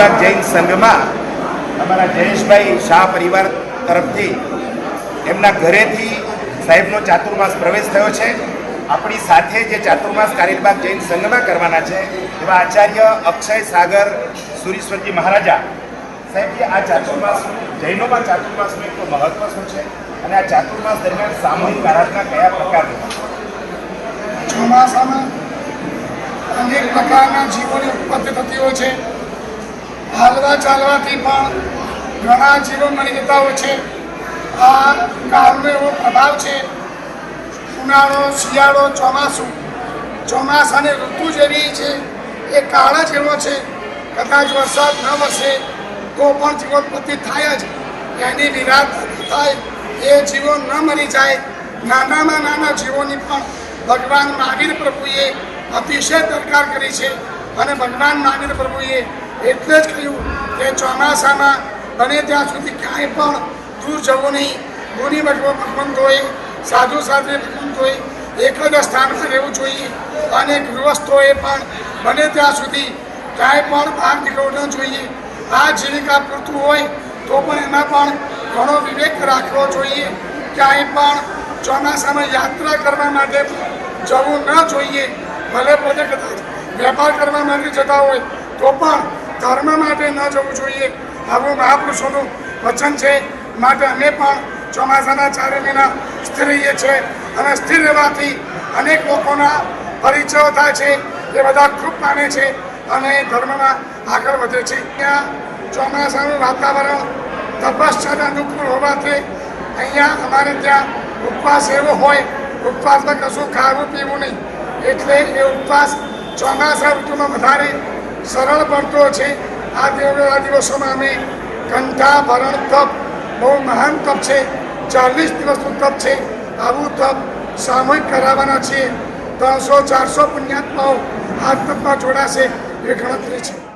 આજે જૈન સંઘમાં. અમારા જયેશભાઈ શાહ પરિવાર તરફથી એમના ઘરેથી સાહેબનો ચાતુર્માસ પ્રવેશ થયો છે. આપણી સાથે જે ચાતુર્માસ કારેલીબાગ જૈન સંઘમાં કરવાના છે, એવા આચાર્ય અક્ષય સાગર સુરીશ્વરજી મહારાજા. સાહેબજી આ ચાતુર્માસ જૈનોમાં ચાતુર્માસનું એક તો મહત્વ શું છે? અને આ ચાતુર્માસ દરમિયાન સામૂહિક આરાધના કયા પ્રકારની ચોમાસામાં અનેક પ્રકારના જીવોની ઉત્પત્તિ થતી હોય છે. હાલવા ચાલવાથી પણ ઘણા જીવો મળી જતા હોય છે. આ કાળનો એવો પ્રભાવ છે. ઉનાળો, શિયાળો, ચોમાસું. ચોમાસાની ઋતુ જેવી છે, એ કાળા જેવો છે. કદાચ વરસાદ ન વરસે, તો પણ જીવોત્પત્તિ થાય જ. એની વિરાટ થાય, એ જીવો ન મરી જાય. નાનામાં નાના જીવોની પણ ભગવાન મહાવીર પ્રભુએ અતિશય દરકાર કરી છે. અને ભગવાન મહાવીર પ્રભુએ એટલે જ કહ્યું કે ચોમાસામાં બને ત્યાં સુધી ક્યાંય પણ દૂર જવું નહીં. ગુની ભગવો ભગવંતોએ સાધુ સાધુ ભગવંતોએ એક જ સ્થાનમાં રહેવું જોઈએ. અને ગૃહસ્થોએ પણ બને ત્યાં સુધી ક્યાંય પણ બહાર નીકળવું ન જોઈએ. આ જીવિકા પૂરતું હોય તો પણ એમાં પણ ઘણો વિવેક રાખવો જોઈએ. ક્યાંય પણ ચોમાસામાં યાત્રા કરવા માટે જવું ન જોઈએ. ભલે પોતે કદાચ વેપાર કરવા માટે જતા હોય, તો પણ ધર્મ માટે ન જવું જોઈએ. આવું મહાપુરુષોનું વચન છે. માટે અમે પણ ચોમાસાના ચારે મહિના સ્થિર રહીએ છીએ અને સ્થિર રહેવાથી અનેક લોકોના પરિચયો થાય છે. એ બધા ખૂબ માને છે અને ધર્મમાં આગળ વધે છે. ત્યાં ચોમાસાનું વાતાવરણ તપશ્ચર્યા અનુકૂળ હોવાથી અહીંયા અમારે ત્યાં ઉપવાસ એવો હોય, ઉપવાસમાં કશું ખાવું પીવું નહીં. એટલે એ ઉપવાસ ચોમાસા ઋતુમાં વધારે સરળ પડતો છે. આ આ દિવસોમાં અમે કંઠા ભરણ તપ, બહુ મહાન તપ છે. ચાલીસ દિવસનું તપ છે. આવું તપ સામૂહિક કરાવવાના છીએ. ત્રણસો ચારસો પુણ્યાત્માઓ આ તપમાં જોડાશે એ ગણતરી છે.